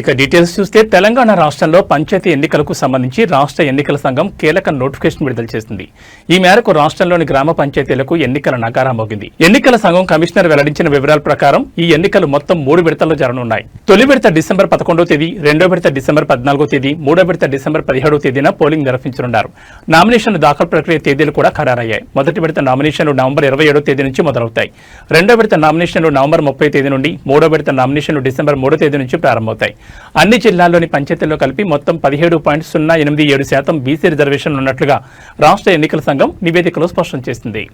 ఇక డీటెయిల్స్ చూస్తే తెలంగాణ రాష్ట్రంలో పంచాయతీ ఎన్నికలకు సంబంధించి రాష్ట్ర ఎన్నికల సంఘం కీలక నోటిఫికేషన్ విడుదల చేసింది. ఈ మేరకు రాష్ట్రంలోని గ్రామ పంచాయతీలకు ఎన్నికల నగారా మోగింది. ఎన్నికల సంఘం కమిషనర్ వెల్లడించిన వివరాల ప్రకారం ఈ ఎన్నికలు మొత్తం మూడు విడతల్లో జరగనున్నాయి. తొలి విడత డిసెంబర్ పదకొండో తేదీ రెండో విడత డిసెంబర్ పద్నాలుగో తేదీ మూడో విడత డిసెంబర్ పదిహేడో తేదీన పోలింగ్ నిర్వహించనున్నారు. నామినేషన్లు దాఖలు ప్రక్రియ తేదీలు కూడా ఖరారయ్యాయి. మొదటి విడత నామినేషన్లు నవంబర్ ఇరవై ఏడో తేదీ నుంచి మొదలవుతాయి. రెండో విడత నామినేషన్లు నవంబర్ ముప్పై తేదీ నుండి మూడో విడత నామినేషన్లు డిసెంబర్ మూడో తేదీ నుంచి ప్రారంభమవుతాయి. అన్ని జిల్లాల్లోని పంచాయతీల్లో కలిపి మొత్తం పదిహేడు పాయింట్ సున్నా ఎనిమిది ఏడు శాతం బీసీ రిజర్వేషన్లు ఉన్నట్లుగా రాష్ట్ర ఎన్నికల సంఘం నివేదికలో స్పష్టం చేసింది.